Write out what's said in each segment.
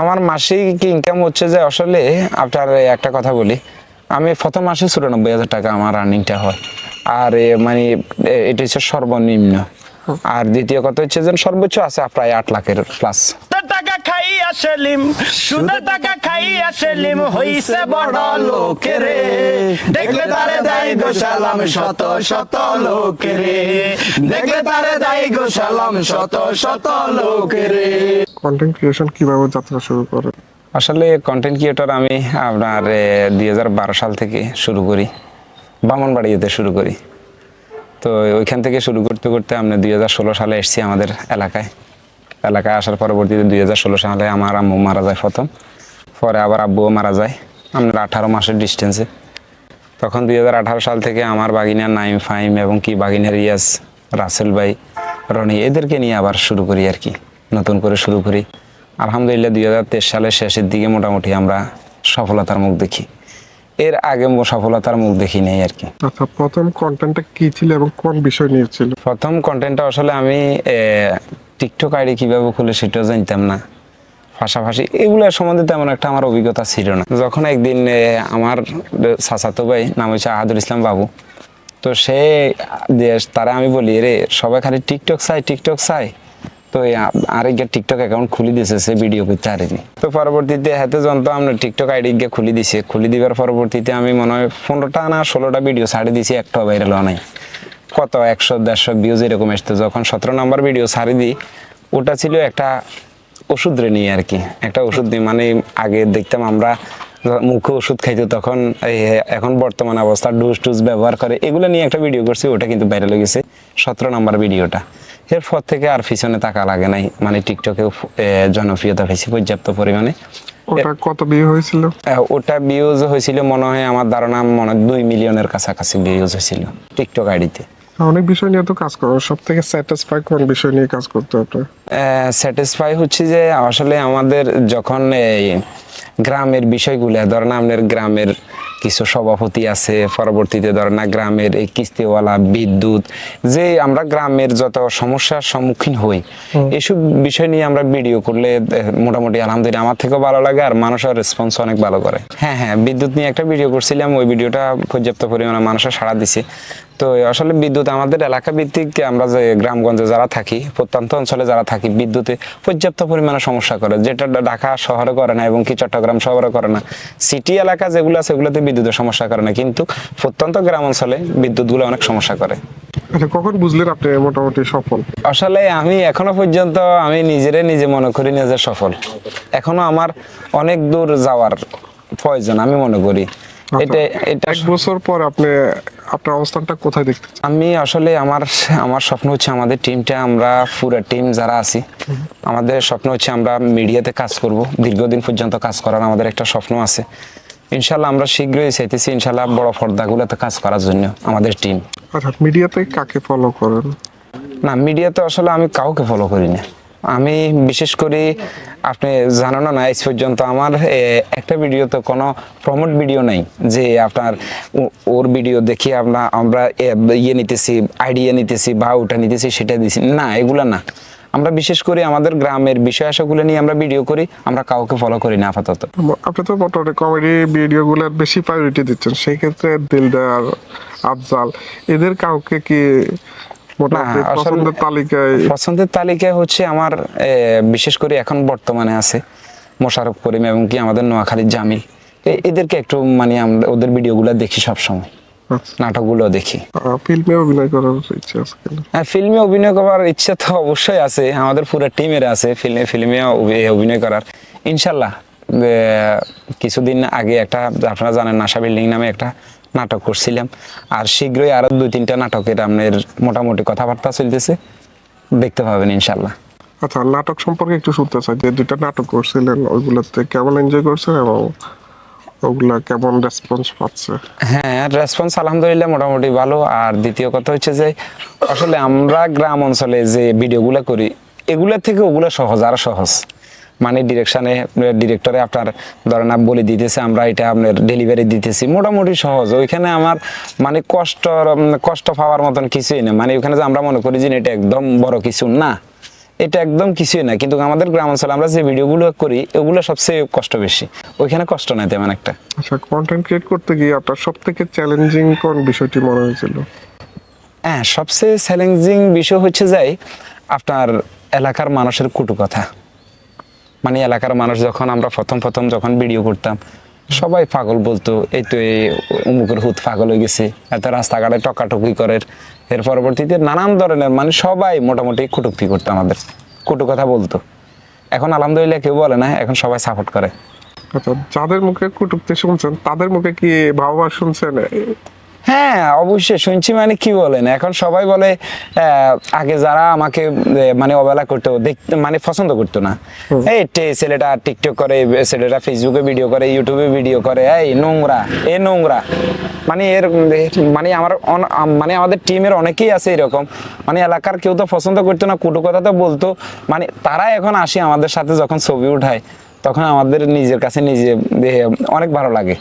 আমার মাসিক ইনকাম হচ্ছে যে আসলে আপনার একটা কথা বলি আমি প্রথম মাসে চুরানব্বই হাজার টাকা আমার আর্নিংটা হয়। আর মানে এটা হচ্ছে সর্বনিম্ন। আর দ্বিতীয় কথা হচ্ছে যে সর্বোচ্চ আছে প্রায় আট লাখের প্লাস সেলিম সুদের টাকা খাইয়া সেলিম হইছে বড় লোকেরে দেখলে তারে দেয় গো সালাম শত শত লোকেরে দেখলে তারে দেয় গো সালাম শত শত লোকেরে কন্টেন্ট ক্রিয়েশন কীভাবে যাত্রা শুরু করে? আসলে কন্টেন্ট ক্রিয়েটর আমি আপনার দুই হাজার বারো সাল থেকে শুরু করি। বামনবাড়িতে শুরু করি। তো ওইখান থেকে শুরু করতে করতে আমরা দুই হাজার ষোলো সালে এসেছি আমাদের এলাকায়। এলাকায় আসার পরবর্তীতে দুই হাজার ষোলো সালে আমার আম্মু মারা যায় প্রথম। পরে আবার আব্বুও মারা যায়। আমরা আঠারো মাসের ডিস্টেন্সে তখন দুই হাজার আঠারো সাল থেকে আমার বাগিনা নাইম ফাইম এবং কি বাগিনার ইয়াস রাসেল ভাই রনি এদেরকে নিয়ে আবার শুরু করি আর কি। নতুন করে শুরু করি। আলহামদুলিল্লাহ দুই হাজার তেইশ সালের শেষের দিকে মোটামুটি আমরা সফলতার মুখ দেখি। এর আগে সফলতার মুখ দেখি নেই আর কি। আচ্ছা প্রথম কন্টেন্টটা কি ছিল এবং কোন বিষয় নিয়ে ছিল? প্রথম কন্টেন্টটা আসলে আমি টিকটক আইডি কীভাবে খুলে সেটাও জানতাম না। পাশাপাশি এগুলোর সম্বন্ধে তেমন একটা আমার অভিজ্ঞতা ছিল না। যখন একদিন আমার চাচাতো ভাই, নাম হচ্ছে আহাদুল ইসলাম বাবু, তো সে তারা আমি বলি রে সবাই খালি টিকটক চাই টিকটক চাই তো আরেকটা টিকটক অ্যাকাউন্ট খুলে দিয়েছে, সে ভিডিও করতে পারেনি। তো পরবর্তীতে হাতে যন্ত্র আমরা টিকটক আইডি গিয়ে খুলে দিছে খুলে দিবার পরবর্তীতে আমি মনে হয় পনেরোটা না ষোলোটা ভিডিও ছাড়ে দিছি একটাও ভাইরাল নাই। কত একশো দেড়শো ভিউজ এরকম এসছে। যখন সতেরো নম্বর ভিডিও ছাড়ি দিই ওটা ছিল একটা ওষুধ রে নিয়ে আর কি। একটা ওষুধ নিয়ে মানে আগে দেখতাম আমরা মুখে ওষুধ খাইতো তখন এই এখন বর্তমান অবস্থা ডুস টুস ব্যবহার করে এগুলো নিয়ে একটা ভিডিও করছি ওটা কিন্তু ভাইরাল গেছে সতেরো নম্বর ভিডিওটা এরপর থেকে আর পিছনে তাকা লাগে নাই মানে টিকটকে জনপ্রিয়তা পেয়েছি পর্যাপ্ত পরিমাণে। ওটা কত বিয়ে হয়েছিল? ওটা ভিউজ হয়েছিল মনে হয় আমার ধারণা মনে হয় দুই মিলিয়নের কাছাকাছি ভিউজ হয়েছিল টিকটক আইডিতে অনেক বিষয় নিয়ে তো কাজ করো সব থেকে স্যাটিসফাই কোন বিষয় নিয়ে কাজ করতে আপনার? স্যাটিসফাই হচ্ছে যে আসলে আমাদের যখন এই গ্রামের বিষয়গুলো ধরেন আপনার গ্রামের কিছু সভাপতি আছে পরবর্তীতে ধরেন না গ্রামের এই কিস্তিওয়ালা বিদ্যুৎ যে আমরা গ্রামের যত সমস্যার সম্মুখীন হই এসব বিষয় নিয়ে আমরা ভিডিও করলে মোটামুটি আলহামদুলিল্লাহ আমার থেকেও ভালো লাগে আর মানুষের রেসপন্স অনেক ভালো করে। হ্যাঁ হ্যাঁ বিদ্যুৎ নিয়ে একটা ভিডিও করছিলাম ওই ভিডিওটা পর্যাপ্ত পরিমাণে মানুষের সাড়া দিছে। তো আসলে বিদ্যুৎ আমাদের এলাকা ভিত্তিক আমরা যে গ্রামগঞ্জে যারা থাকি প্রত্যন্ত অঞ্চলে যারা থাকি বিদ্যুতে পর্যাপ্ত পরিমাণে সমস্যা করে যেটা ঢাকা শহরে করে না এবং কি চট্টগ্রাম শহরে করে না। সিটি এলাকা যেগুলো আছে সেগুলোতে বিদ্যুতের সমস্যা করে না কিন্তু প্রত্যন্ত গ্রাম অঞ্চলে বিদ্যুৎগুলো অনেক সমস্যা করে। আচ্ছা কখন বুঝলেন আপনি মোটামুটি সফল? আসলে আমি এখনও পর্যন্ত আমি নিজেরে নিজে মনে করি নিজে সফল। এখনও আমার অনেক দূর যাওয়ার প্রয়োজন আমি মনে করি। এটা এটা এক বছর পর আপনি আপনার অবস্থানটা কোথায় দেখতে আমি আসলে আমার আমার স্বপ্ন হচ্ছে আমাদের টিমটা আমরা পুরো টিম যারা আছি আমাদের স্বপ্ন হচ্ছে আমরা মিডিয়াতে কাজ করব। দীর্ঘদিন পর্যন্ত কাজ করার আমাদের একটা স্বপ্ন আছে। ইনশাল্লাহ আমরা শীঘ্রই চাইতেছি ইনশাল্লাহ বড় পর্দাগুলোতে কাজ করার জন্য আমাদের টিম আচ্ছা মিডিয়াতে কাকে ফলো করেন? না মিডিয়াতে আসলে আমি কাউকে ফলো করি না। আমি বিশেষ করে আপনি জানেন না আজ পর্যন্ত আমার একটা ভিডিওতে কোনো প্রমোট ভিডিও নাই যে আপনার ওর ভিডিও দেখি আমরা আমরা ইয়ে নিতেছি আইডিয়া নিতেছি বা ওটা নিতেছি, সেটা দিছি। না, এগুলা না। আমরা বিশেষ করে আমাদের গ্রামের বিষয় আশাগুলো নিয়ে আমরা ভিডিও করি, আমরা কাউকে ফলো করি না আপাতত। আপনি তো মোটামুটি কমেডি ভিডিওগুলো বেশি প্রায়োরিটি দিচ্ছেন, সেই ক্ষেত্রে দিলদার, আফজাল, এদের কাউকে কি পছন্দের তালিকায় পছন্দের তালিকায় হচ্ছে আমার বিশেষ করে এখন বর্তমানে আছে মোশারফ করিম এবং কি আমাদের নোয়াখালীর জামিল। এদেরকে একটু মানে আমরা ওদের ভিডিওগুলো দেখি সব সময় নাটকগুলো দেখি। ফিল্মে অভিনয় করার ইচ্ছে আছে হ্যাঁ ফিল্মে অভিনয় করার ইচ্ছা তো অবশ্যই আছে আমাদের পুরো টিমের আছে ফিল্মে ফিল্মে অভিনয় করার। ইনশাল্লাহ কিছুদিন আগে একটা আপনারা জানেন নাসা বিল্ডিং নামে একটা নাটক করছিলাম। আর শীঘ্রই আরও দুই তিনটা নাটকের আপনার মোটামুটি কথাবার্তা চলতেছে। দেখতে পাবেন ইনশাল্লাহ আচ্ছা নাটক সম্পর্কে একটু শুনতে চাই যে দুইটা নাটক করছিলেন ওইগুলোতে কেমন এনজয় করছেন এবং ওগুলা কেমন রেসপন্স পাচ্ছে? হ্যাঁ রেসপন্স আলহামদুলিল্লাহ মোটামুটি ভালো। আর দ্বিতীয় কথা হচ্ছে যে আসলে আমরা গ্রাম অঞ্চলে যে ভিডিওগুলো করি এগুলা থেকে ওগুলো সহজ আর সহজ। মানে ডিরেকশনে ডিরেক্টরে আপনার ধরেন বলে দিতেছে আমরা এটা আপনার ডেলিভারি দিতেছি। মোটামুটি সহজ। ওইখানে আমার মানে কষ্ট কষ্ট পাওয়ার মতন কিছুই না। মানে ওইখানে যে আমরা মনে করি যে এটা একদম বড় কিছু না। এটা একদম কিছুই না। কিন্তু আমাদের গ্রাম অঞ্চলে আমরা যে ভিডিওগুলো করি ওগুলো সবচেয়ে কষ্ট বেশি। ওইখানে কষ্ট নাই তেমন একটা। আচ্ছা কন্টেন্ট ক্রিয়েট করতে গিয়ে আপনার সব থেকে চ্যালেঞ্জিং কোন বিষয়টি মনে হয়েছিল? হ্যাঁ সবচেয়ে চ্যালেঞ্জিং বিষয় হচ্ছে যাই আপনার এলাকার মানুষের কুটু কথা মানে এলাকার মানুষ যখন আমরা প্রথম প্রথম যখন ভিডিও করতাম, সবাই পাগল বলতো, এই তো এই অমুকের হুত পাগল হয়ে গেছে, এত রাস্তাঘাটে টকাটকি করে। এর পরবর্তীতে নানান ধরনের মানে সবাই মোটামুটি কুটুক্তি করতো আমাদের, কুটু কথা বলতো। এখন আলহামদুলিল্লাহ কেউ বলে না, এখন সবাই সাপোর্ট করে। আচ্ছা যাদের মুখে কুটুক্তি শুনছেন, তাদের মুখে কি ভাবা শুনছেন? হ্যাঁ অবশ্যই। শুনছি মানে কি বলেন? এখন সবাই বলে আগে যারা আমাকে মানে অবহেলা করতো দেখতে মানে পছন্দ করতো না। এই ছেলেটা টিকটক করে ছেলেটা ফেসবুকে ভিডিও করে ইউটিউবে ভিডিও করে এই নোংরা এ নোংরা। মানে এর মানে আমার মানে আমাদের টিমের অনেকেই আছে এরকম। মানে এলাকার কেউ তো পছন্দ করতো না কুটু কথা তো বলতো। মানে তারা এখন আসে আমাদের সাথে যখন ছবি উঠায়। তখন আমাদের নিজের কাছে নিজে অনেক ভালো লাগে।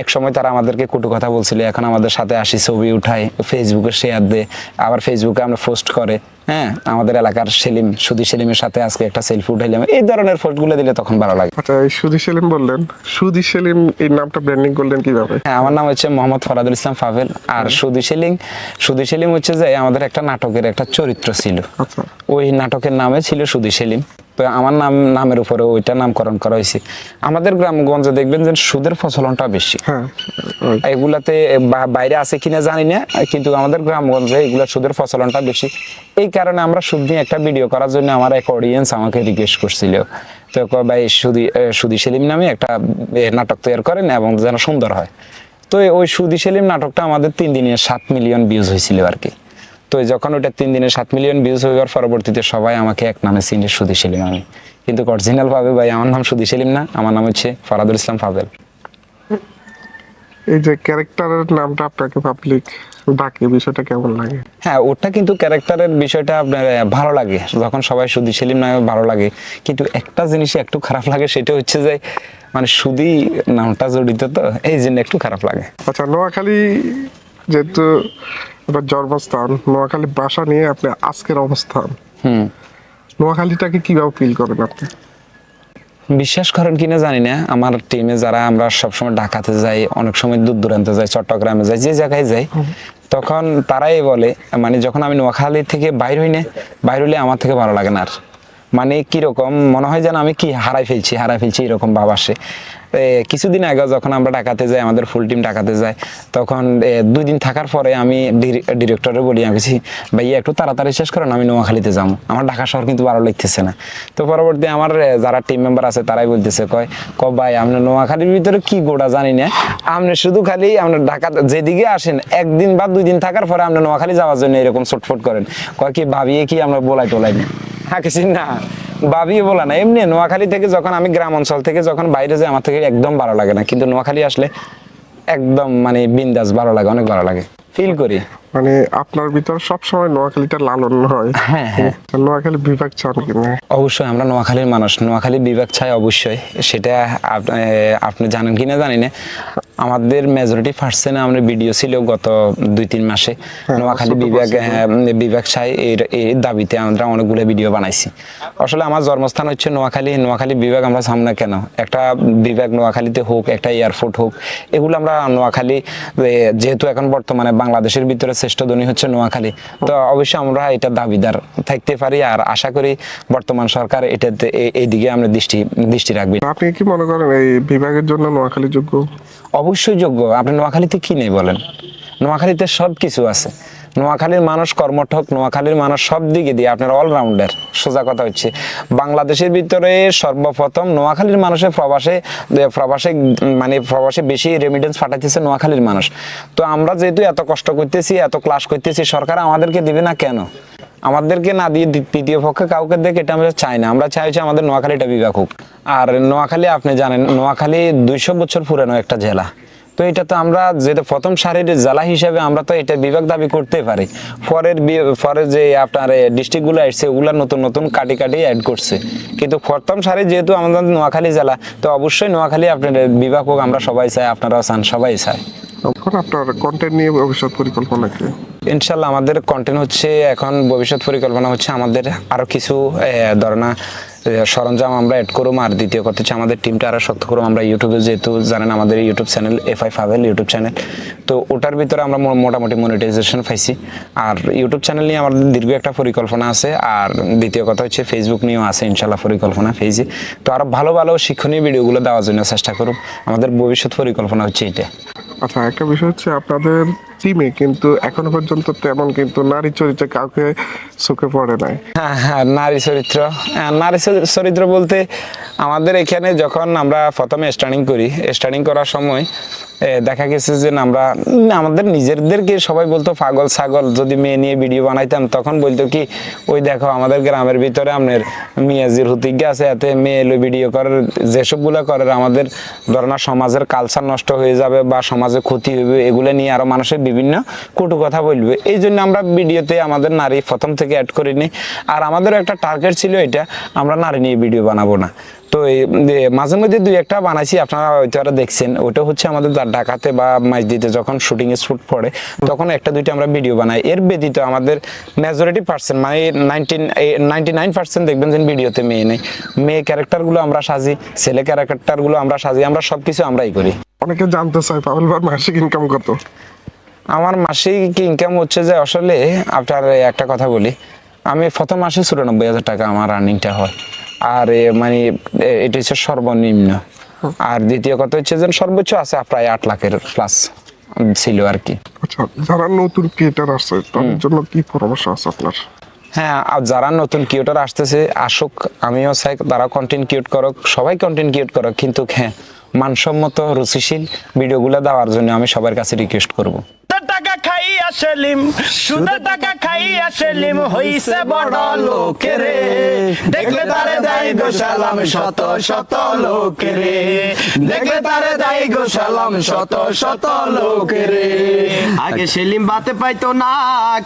এক সময় তারা আমাদেরকে কটু কথা বলছিল এখন আমাদের সাথে আসি ছবি উঠায় ফেসবুকে শেয়ার দেয় আবার ফেসবুকে আমরা পোস্ট করে। হ্যাঁ আমাদের এলাকার সেলিম সুধী সেলিমের সাথে আজকে একটা সেলফি উঠাইলাম। এই ধরনের পোস্টগুলো দিলে তখন ভালো লাগে। আচ্ছা এই সেলিম বললেন সুদি সেলিম এই নামটা ব্র্যান্ডিং করলেন কীভাবে? হ্যাঁ আমার নাম হচ্ছে মোহাম্মদ ফরাদুল ইসলাম ফাভেল। আর সুধী সেলিম সুধী সেলিম হচ্ছে যে আমাদের একটা নাটকের একটা চরিত্র ছিল। আচ্ছা। ওই নাটকের নামে ছিল সুধী সেলিম। আমার নাম নামের উপরে ওইটা নামকরণ করা হয়েছে আমাদের গ্রামগঞ্জে দেখবেন যে সুদের ফসলনটা বেশি। হ্যাঁ। এগুলাতে বাইরে আছে কিনা জানি না কিন্তু আমাদের গ্রামগঞ্জে এগুলা সুদের ফসলনটা বেশি। এই কারণে আমরা সুদ নিয়ে একটা ভিডিও করার জন্য আমার এক অডিয়েন্স আমাকে রিকোয়েস্ট করছিল। তো ভাই সুদি সুদি সেলিম নামে একটা নাটক তৈরি করেন এবং যেন সুন্দর হয়। তো ওই সুদি সেলিম নাটকটা আমাদের তিন দিনে সাত মিলিয়ন ভিউজ হয়েছিল আর কি। তো যখন ওটা তিন দিনে সাত মিলিয়ন ভিউজ হয়ে যাওয়ার পরবর্তীতে সবাই আমাকে এক নামে চিনে সুদি সেলিম আমি কিন্তু অরিজিনাল ভাবে ভাই আমার নাম সুদি সেলিম না আমার নাম হচ্ছে ফরাদুল ইসলাম ফাবেল এই যে ক্যারেক্টারের নামটা আপনাকে পাবলিক ডাকে বিষয়টা কেমন লাগে? হ্যাঁ ওটা কিন্তু ক্যারেক্টারের বিষয়টা আপনার ভালো লাগে। যখন সবাই সুদি সেলিম নামে ভালো লাগে কিন্তু একটা জিনিস একটু খারাপ লাগে সেটা হচ্ছে যে মানে সুদি নামটা জড়িত তো এই জন্য একটু খারাপ লাগে। আচ্ছা নোয়াখালী যেহেতু আপনার জন্মস্থান নোয়াখালী বাসা নিয়ে আপনি আজকের অবস্থান। হুম। নোয়াখালীটাকে কীভাবে ফিল করেন আপনি? বিশ্বাস করেন কিনা জানি না। আমার টিমে যারা আমরা সবসময় ঢাকাতে যাই অনেক সময় দূর দূরান্তে যাই চট্টগ্রামে যাই যে জায়গায় যাই তখন তারাই বলে মানে যখন আমি নোয়াখালী থেকে বাইর হই না বাইর হইলে আমার থেকে ভালো লাগে না আর। মানে কীরকম, মনে হয় যেন আমি কি হারাই ফেলছি হারাই ফেলছি, এরকম ভাব আসে। কিছুদিন আগে যখন আমরা ঢাকাতে যাই, আমাদের ফুল টিম ঢাকাতে যায়, তখন দুই দিন থাকার পরে আমি ডিরেক্টরে বলি আমি বলছি ভাইয়া, একটু তাড়াতাড়ি শেষ করেন আমি নোয়াখালীতে যাব। আমার ঢাকা শহর কিন্তু ভালো লাগতেছে না। তো পরবর্তী আমার যারা টিম মেম্বার আছে, তারাই বলতেছে, কয় ক ভাই আপনি নোয়াখালীর ভিতরে কি গোটা জানি না। আপনি শুধু খালি আপনার ঢাকা যেদিকে আসেন, একদিন বা দুই দিন থাকার পরে আপনি নোয়াখালী যাওয়ার জন্য এরকম ছটফট করেন। কয় কি, ভাবিয়ে কি আমরা বলাই টোলাই না হ্যাঁ না। বাবি বলা না। এমনি নোয়াখালী থেকে যখন আমি গ্রাম অঞ্চল থেকে যখন বাইরে যাই, আমার থেকে একদম ভালো লাগে না। কিন্তু নোয়াখালী আসলে একদম মানে বিন্দাস ভালো লাগে, অনেক ভালো লাগে। ফিল করি। মানে আপনার ভিতর সবসময় নোয়াখালীটা লালন হয়। হ্যাঁ হ্যাঁ। নোয়াখালী বিভাগ চান কিনা? অবশ্যই আমরা নোয়াখালীর মানুষ। নোয়াখালী বিভাগ চাই অবশ্যই। সেটা আপনি জানেন কিনা জানি না। আমাদের মেজরিটি পার্সেন্ট আমরা ভিডিও ছিল গত দুই তিন মাসে নোয়াখালী বিভাগ হ্যাঁ, বিভাগ চাই। এর এই দাবিতে আমরা অনেকগুলো ভিডিও বানাইছি। আসলে আমার জন্মস্থান হচ্ছে নোয়াখালী। নোয়াখালী বিভাগ আমরা সামনে কেন? একটা বিভাগ নোয়াখালীতে হোক একটা এয়ারপোর্ট হোক এগুলো আমরা নোয়াখালী যেহেতু এখন বর্তমানে বাংলাদেশের ভিতরে শ্রেষ্ঠ ধনী হচ্ছে নোয়াখালী। তো অবশ্যই আমরা এটা দাবিদার থাকতে পারি আর আশা করি বর্তমান সরকার এটাতে এই এইদিকে আমরা দৃষ্টি দৃষ্টি রাখবে। আপনি কি মনে করেন এই বিভাগের জন্য নোয়াখালী যোগ্য? অবশ্যই যোগ্য। আপনি নোয়াখালীতে কি নেই বলেন? নোয়াখালীতে সব কিছু আছে। নোয়াখালীর মানুষ কর্মঠক, নোয়াখালীর মানুষ সব দিকে দিয়ে আপনার অলরাউন্ডার সোজা কথা হচ্ছে, বাংলাদেশের ভিতরে সর্বপ্রথম নোয়াখালীর মানুষের প্রবাসে প্রবাসে মানে প্রবাসে বেশি রেমিটেন্স পাঠাইতেছে নোয়াখালীর মানুষ। তো আমরা যেহেতু এত কষ্ট করতেছি, এত ক্লাস করতেছি, সরকার আমাদেরকে দিবে না কেন? আমাদেরকে না দিয়ে তৃতীয় পক্ষে কাউকে দেখে এটা আমরা চাই না। আমরা চাই হচ্ছে আমাদের নোয়াখালীটা বিভাগ হোক। আর নোয়াখালী আপনি জানেন, নোয়াখালী দুইশো বছর পুরানো একটা জেলা। তো এটা তো আমরা যেটা প্রথম সারির জেলা হিসেবে আমরা তো এটা বিভাগ দাবি করতে পারি। পরের বি- পরের যে আপনার ডিস্ট্রিক্টগুলো আসছে ওগুলা নতুন নতুন কাটি কাটি অ্যাড করছে। কিন্তু প্রথম সারি যেহেতু আমাদের নোয়াখালী জেলা তো অবশ্যই নোয়াখালী আপনার বিভাগ হোক আমরা সবাই চাই আপনারাও চান সবাই এখন আপনার কন্টেন্ট নিয়ে ভবিষ্যৎ পরিকল্পনা কি? ইনশাল্লাহ আমাদের কন্টেন্ট হচ্ছে এখন ভবিষ্যৎ পরিকল্পনা হচ্ছে আমাদের আরও কিছু ধরনা সরঞ্জাম আমরা অ্যাড করুম আর দ্বিতীয় কথা হচ্ছে আমাদের টিমটা আরও শক্ত করুম। আমরা ইউটিউবে যেহেতু জানেন আমাদের ইউটিউব চ্যানেল এফ আই ফাভেল ইউটিউব চ্যানেল তো ওটার ভিতরে আমরা মোটামুটি মনিটাইজেশন পাইছি। আর ইউটিউব চ্যানেল নিয়ে আমাদের দীর্ঘ একটা পরিকল্পনা আছে। আর দ্বিতীয় কথা হচ্ছে ফেসবুক নিয়েও আছে ইনশাল্লাহ পরিকল্পনা পেয়েছি। তো আরও ভালো ভালো শিক্ষণীয় ভিডিওগুলো দেওয়ার জন্য চেষ্টা করুম। আমাদের ভবিষ্যৎ পরিকল্পনা হচ্ছে এটা আচ্ছা একটা বিষয় হচ্ছে আপনাদের টিমে কিন্তু এখনও পর্যন্ত তেমন কিন্তু নারী চরিত্রে কাউকে চোখে পড়ে নাই। হ্যাঁ হ্যাঁ নারী চরিত্র। হ্যাঁ, নারী চরি- চরিত্র বলতে আমাদের এখানে যখন আমরা প্রথমে স্টার্টিং করি স্টার্নিং করার সময় দেখা গেছে যে আমরা আমাদের নিজেদেরকে সবাই বলতো পাগল ছাগল, যদি মেয়ে নিয়ে ভিডিও বানাইতাম, তখন বলতো কি, ওই দেখো, আমাদের গ্রামের ভিতরে আপনার মিয়াজির হুতিজ্ঞা আছে, এতে মেয়ে এলো ভিডিও করার যেসবগুলো করে, আমাদের ধরনা সমাজের কালচার নষ্ট হয়ে যাবে বা সমাজে ক্ষতি হবে, এগুলো নিয়ে আরও মানুষের বিভিন্ন কটু কথা বলবে। এই জন্য আমরা ভিডিওতে আমাদের নারী প্রথম থেকে অ্যাড করিনি। আর আমাদের একটা টার্গেট ছিল এটা, আমরা নারী নিয়ে ভিডিও বানাবো না। তো এই মাঝে মধ্যে দুই একটা বানাইছি আপনারা হয়তো আর দেখছেন। ওটা হচ্ছে আমাদের ঢাকাতে বা মাইজদিতে যখন শুটিং এর শুট পড়ে তখন একটা দুইটা আমরা ভিডিও বানাই। এর ব্যতীত আমাদের মেজরিটি পার্সেন্ট মানে নাইনটিন নাইনটি নাইন পার্সেন্ট দেখবেন যে ভিডিওতে মেয়ে নেই। মেয়ে ক্যারেক্টারগুলো আমরা সাজি ছেলে ক্যারেক্টারগুলো আমরা সাজি আমরা সবকিছু আমরাই করি। অনেকে জানতে চায় পাবেল মাসিক ইনকাম কত? আমার মাসিক ইনকাম হচ্ছে যে আসলে আপনার একটা কথা বলি আমি প্রথম মাসে চুরানব্বই হাজার টাকা আমার আর্নিংটা হয়। আর মানে এটা হচ্ছে সর্বনিম্ন। আর দ্বিতীয় কথা হচ্ছে যে সর্বোচ্চ আছে প্রায় আট লাখের প্লাস ছিল আর কি। আচ্ছা যারা নতুন ক্রিয়েটার আসছে তাদের জন্য কি পরামর্শ আছে আপনার? হ্যাঁ আর যারা নতুন কিউটার আসতেছে আসুক আমিও চাই তারা কন্টেন্ট কিউট করুক সবাই কন্টেন্ট কিউট করুক কিন্তু হ্যাঁ মানসম্মত রুচিশীল ভিডিওগুলো দেওয়ার জন্য আমি সবার কাছে রিকোয়েস্ট করব। সেলিম সুদের টাকা খাইয়া সেলিম হইছে বড় লোকেরে দেখলে তারে দেয় গো সালাম শত শত লোকেরে দেখলে তারে দেয় গো সালাম শত শত লোকেরে আগে সেলিম বাতে পাইতো না,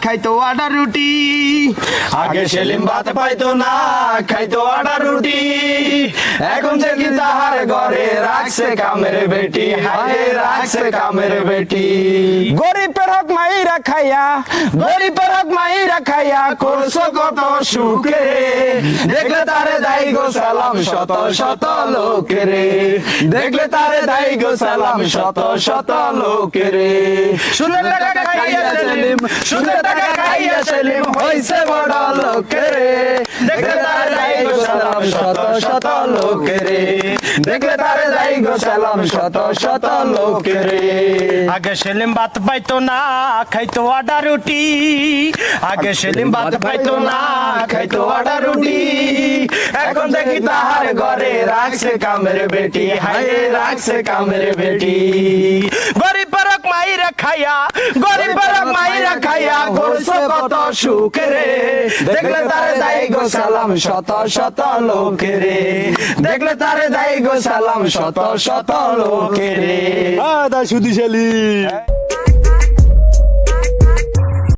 খাইতো আডা রুটি। আগে সেলিম বাতে পাইতো না, খাইতো আডা রুটি। এখন যে কি তাহার ঘরে রাখছে কামের বেটি, হায় রাখছে কামের বেটি। গরিবের হক মাইরা খাইয়া গরিবের হক মাইরা খাইয়া করছ কত সুখে। দেখলে তারে দাই গো সালাম শত শত লোকেরে দেখলে তারে দাই গো সালাম শত শত লোকেরে সুন্দর টাকা খাইয়া সেলিম সুন্দর টাকা খাইয়া সেলিম হইছে বড় লোকেরে দেখলে তারে দাই গো সালাম শত শত লোকেরে দেখলে তারে দাই গো সালাম শত শত লোকেরে আগে সেলিম ভাত পাইতো না খাইতো আডা রুটি। আগে সেলিম ভাত পাইতো না, খাইতো আডা রুটি। এখন দেখি তাহার ঘরে রাখছে কামের বেটি। হায় রাখছে কামের বেটি। গরিব পরক মাইরা খাইয়া গরিব পরক মাইরা খাইয়া করছ কত সুখেরে দেখলে তারে দাই গো সালাম শত শত লোক রে। দেখলে তারে দাই গো সালাম শত শত লোক লোকেরে আদা সুদিশালী।